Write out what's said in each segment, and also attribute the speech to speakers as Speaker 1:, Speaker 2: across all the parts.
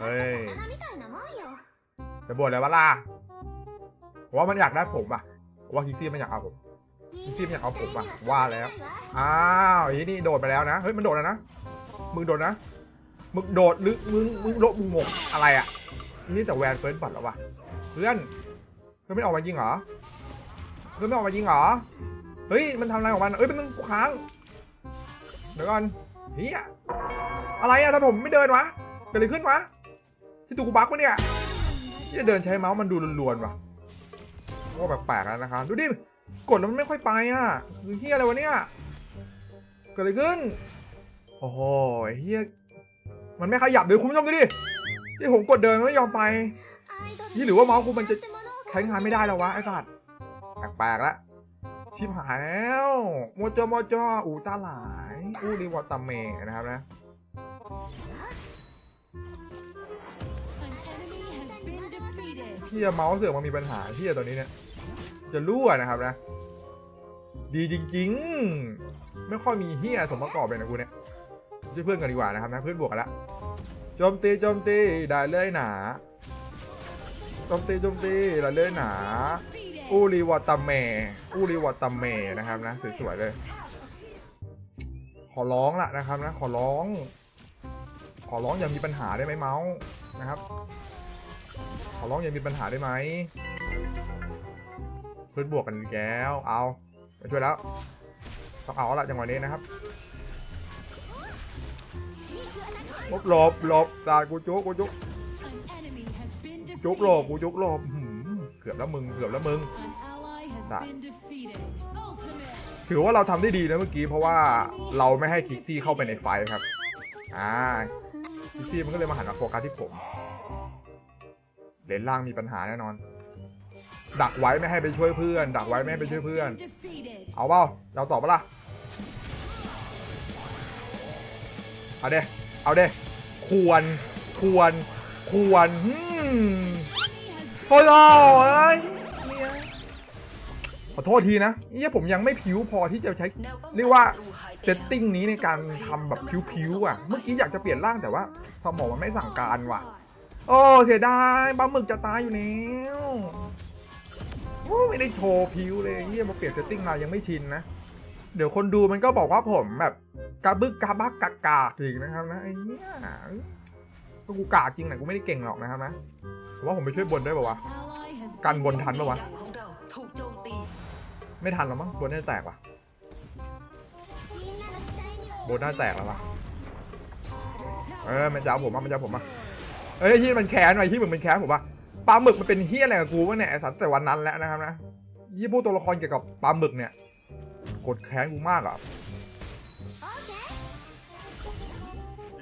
Speaker 1: เฮ้ยจะบ่นอะไรวะล่ะว่ามันอยากได้ผมอะ ว่าคิกซี่มันอยากเอาผมคิกซี่มันอยากเอาผมอะ ว่าแล้ว อ้าวไอ้นี่โดดไปแล้วนะ เฮ้ยมันโดดแล้วนะ มึงโดดนะ มึงโดดหรือมึงมึงโลบมึงงงอะไรอะ นี่แต่แวนเฟิร์สบัตแล้ววะเพื่อนเพื่อนไม่ออกมายิงเหรอ เพื่อนไม่ออกมายิงเหรอ เฮ้ยมันทำอะไรของมัน เอ้ยมันต้องค้าง เดี๋ยวก่อนเฮีย อะไรอะถ้าผมไม่เดินวะเกิดอะไรขึ้นวะที่ตูกูบักวะเนี่ยที่จะเดินใช้เมาส์มันดูลวนๆวะก็แปลกๆแล้วนะครับดูดิกดแล้วมันไม่ค่อยไปอะคือเฮียอะไรวะเนี่ยเกิดอะไรขึ้นโอ้โหเฮียมันไม่ขยับเลยคุณผู้ชมดูดิที่ผมกดเดินมันไม่ยอมไปนี่หรือว่าเมาส์กูมันจะใช้งานไม่ได้แล้ววะไอ้สัตว์แปลกๆแล้วชิบหายแล้วโมโจโมโจอูตาหลายอูริวอตาเมนะครับนะ ที่จะเมาส์เสือกมันมีปัญหาที่จะตัวนี้เนี่ย จะรั่วนะครับนะ ดีจริง ๆ ไม่ค่อยมีเฮียสมประกอบเลยนะกูเนี่ยช่วยเพื่อนกันดีกว่านะครับนะเพื่อนบวกกันละโจมตีโจมตีได้เลยหนาโจมตีโจมตีได้เลยหนาอูริวอตาเมอูริวอตาเมนะครับนะสวยๆเลย ขอร้องละนะครับนะ ขอร้อง ขอร้องอย่ามีปัญหาได้ไหมเมาส์นะครับ ขอร้องอย่ามีปัญหาได้ไหมเพื่อนบวกกันอีกแล้วเอามาช่วยแล้วต้องเอาละจังหวะนี้นะครับหลบหลบหลบตากูจุกกูจุกจุกหลบกูจุกหลบอื้อหือเกือบแล้วมึงเกือบแล้วมึงถือว่าเราทำได้ดีนะเมื่อกี้เพราะว่าเราไม่ให้คิกซี่เข้าไปในไฟครับ อ่า คิกซี่มันก็เลยมาหันมาโฟกัสที่ผม เลนล่างมีปัญหาแน่นอน ดักไว้ไม่ให้ไปช่วยเพื่อน ดักไว้ไม่ให้ไปช่วยเพื่อน เอาเปล่าเราตอบปะล่ะ เอาเด้เอาเด้ควร ควร ควรอืมโอ้โหเอ้ย อโทษทีนะเนี่ยผมยังไม่ผิวพอที่จะใช้เรียกว่าเซตติ้งนี้ในการทำแบบผิวๆอะ เมื่อกี้อยากจะเปลี่ยนร่างแต่ว่าสมองมันไม่สั่งการว่ะ โอ้เสียดายปลาหมึกจะตายอยู่แล้วโอ้ไม่ได้โชว์ผิวเลยเฮียมาเปลี่ยนเซตติ้งมายังไม่ชินนะ เดี๋ยวคนดูมันก็บอกว่าผมแบบกาบึกกาบักกากาอีกนะครับนะไอ้เนี้ยก็กูกากจริงแหละกูไม่ได้เก่งหรอกนะครับนะผมว่าผมไปช่วยบนได้ป่าวะกันบนทันปะวะ ไม่ทันหรอมั้งบนน่าจะแตกว่ะบนน่าแตกแล้วว่ะเออมันจะเอาผมอะมันจะเอาผมอะเอ้ยที่มันแค้นไว้ที่มึงมันแค้นผมว่าปลาหมึกมันเป็นเฮี้ยอะไรกับกูวะเนี่ยสัตว์แต่วันนั้นแล้วนะครับนะยี่พวกตัวละครเกี่ยวกับปลาหมึกเนี่ยกดแค้นกูมากอะ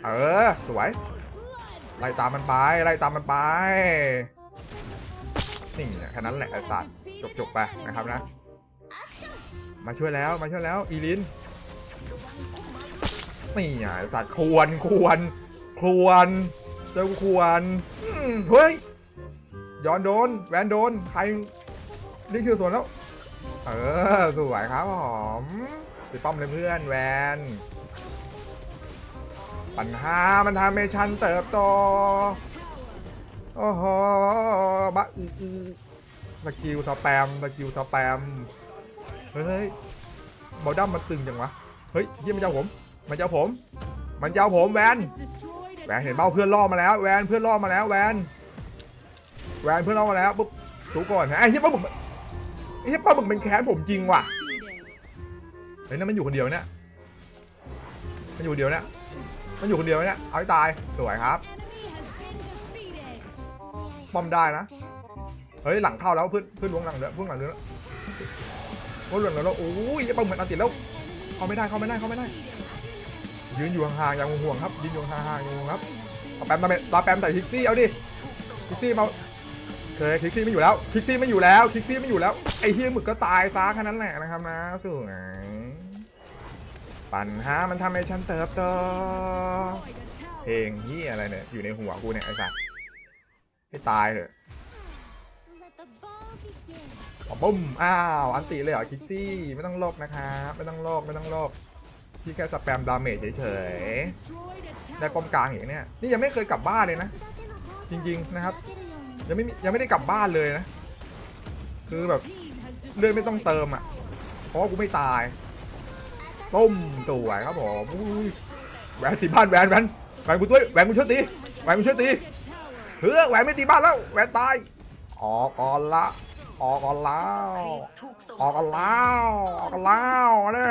Speaker 1: เออสวยไล่ตามมันไปไล่ตามมันไปนี่แค่นั้นแหละไอ้สัตว์จบๆไปนะครับนะ มาช่วยแล้วมาช่วยแล้วอีลินนี่อะไอ้สัตว์ควรควร ควรเจ้าควรเฮ้ยย้อนโดนแวนโดนใครนี่คือส่วนแล้ว เออสวยครับผมไปป้อมเลยเพื่อนแวน ปัญหามันทำให้ฉันเติบโตโอ้โหบะอือสกิลสแปมสกิลสแปม เฮ้ยบอลดัมมันตึงจังวะ เฮ้ยเฮียมันจะเอาผม มันจะเอาผม มันจะเอาผมแวน แวนเห็นเบ้าเพื่อนล่อมาแล้ว แวนเพื่อนล่อมาแล้วแวน แวนเพื่อนล่อมาแล้วปุ๊บถูก่อนไอ้เฮียป้าหมึกไอ้เฮียป้าหมึกเป็นแค้นผมจริงว่ะ เฮ้ยนั่นมันอยู่คนเดียวเนี่ย มันอยู่คนเดียวเนี่ย มันอยู่คนเดียวเนี่ย เอาให้ตาย สวยครับ ป้อมได้นะ เฮ้ยหลังเข้าแล้วเพื่อนเพื่อนล้วงหลังเด้อเพื่อนหลังเด้อ เพื่อนหลังเด้อแล้วโอ้ยยังปลาเหมือนอันติดแล้วเข้าไม่ได้เข้าไม่ได้เข้าไม่ได้ ยืนอยู่ห่างๆอย่างห่วงครับยืนอยู่ห่างๆอย่างห่วงครับเอาแปมมาเมตาแปมใส่คิกซี่เอาดิคิกซี่มาเคยคิกซี่ไม่อยู่แล้วคิกซี่ไม่อยู่แล้วคิกซี่ไม่อยู่แล้วไอ้เฮียหมึกก็ตายซะแค่นั้นแหละนะครับนะสวยปัญหามันทำให้ฉันเติบโตเพลงเฮียอะไรเนี่ยอยู่ในหัวกูเนี่ยไอ้สัสให้ตายเถอะ บุ้มอ้าวอันติเลยเหรอคิกซี่ไม่ต้องโลกนะครับไม่ต้องโลกไม่ต้องโลกพี่แค่สแปมดาเมจเฉยๆได้ป้อมกลางอย่างเนี้ยนี่ยังไม่เคยกลับบ้านเลยนะ จริงๆนะครับ ยังไม่ยังไม่ได้กลับบ้านเลยนะ คือแบบเลือดไม่ต้องเติมอะเพราะกูไม่ตายต้มตัวครับผมอุ้ยแหวนตีบ้านแหวนแหวนแหวนกูด้วยแหวนกูช่วยตีแหวนกูช่วยตีเฮ้ยแหวนไม่ตีบ้านแล้วแหวนตายออกก่อนละ ออกก่อนแล้วออกกันแล้วออกกันแล้วนะ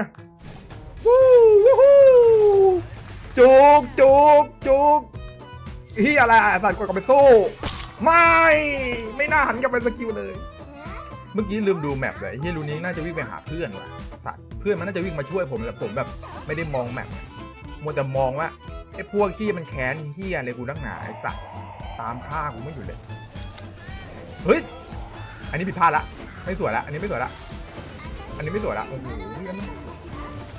Speaker 1: วู้วู้ฮู้จุกจุกจุกเฮียอะไรอะสัตว์กดกลับไปสู้ ไม่ ไม่น่าหันกลับไปสกิลเลย เมื่อกี้ลืมดูแมปเลยเฮียรูนี้น่าจะวิ่งไปหาเพื่อนว่ะสัตว์เพื่อนมันน่าจะวิ่งมาช่วยผมแต่ผมแบบ ไม่ได้มองแมปมัวแต่มองว่าไอ้พวกขี้มันแค้นเฮียอะไรกูนักหนาไอ้สัตว์ตามฆ่ากูไม่อยู่เลย เฮ้ย อันนี้ผิดพลาดละ ไม่สวยละ อันนี้ไม่สวยละ อันนี้ไม่สวยละ โอ้โห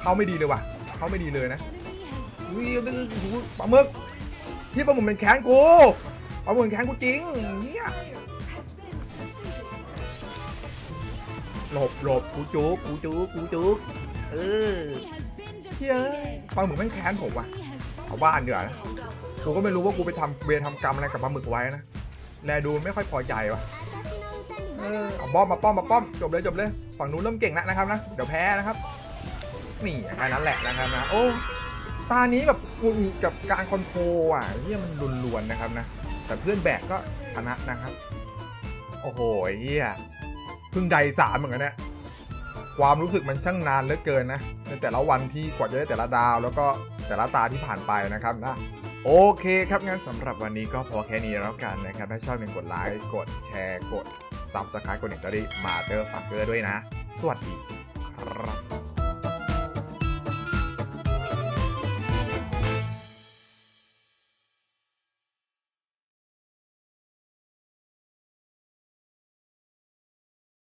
Speaker 1: เข้าไม่ดีเลยว่ะ เข้าไม่ดีเลยนะ อุ้ยดื้อหูปลาหมึกที่ปลาหมึกเป็นแค้นกูปลาหมึกเป็นแค้นกูจริงเนี่ยหลบหลบกูจุกกูจุกกูจุกเออเฮ้ยปลาหมึกแม่แค้นผมว่ะ เอาบ้านเดีกว่านะกูก็ไม่รู้ว่ากูไปทำเวรทำกรรมอะไรกับปลาหมึกไว้นะ แลดูไม่ค่อยพอใจว่ะ เออเอาป้อมมาป้อมมาป้อมจบเลยจบเลยฝั่งนู้นเริ่มเก่งแล้วนะครับนะเดี๋ยวแพ้นะครับ นี่แค่นั้นแหละนะครับนะโอ้ตานี้แบบกูกับการคอนโทรอะเนี่ยมันรุนรวนนะครับนะแต่เพื่อนแบกก็ชนะนะครับ โอ้โหเฮียพึ่งใดสามเหมือนกันเนี่ยความรู้สึกมันช่างนานเหลือเกินนะในแต่ละวันที่กว่าจะได้แต่ละดาว แล้วก็แต่ละตาที่ผ่านไปนะครับนะโอเคครับงั้นสำหรับวันนี้ก็พอแค่นี้แล้วกันนะครับ ถ้าชอบอย่าลืมกดไลค์กดแชร์กด ซับสไครต์กดหนึ่งก็ได้มาเจอฝากเกอร์ด้วยนะ สวัสดีครับ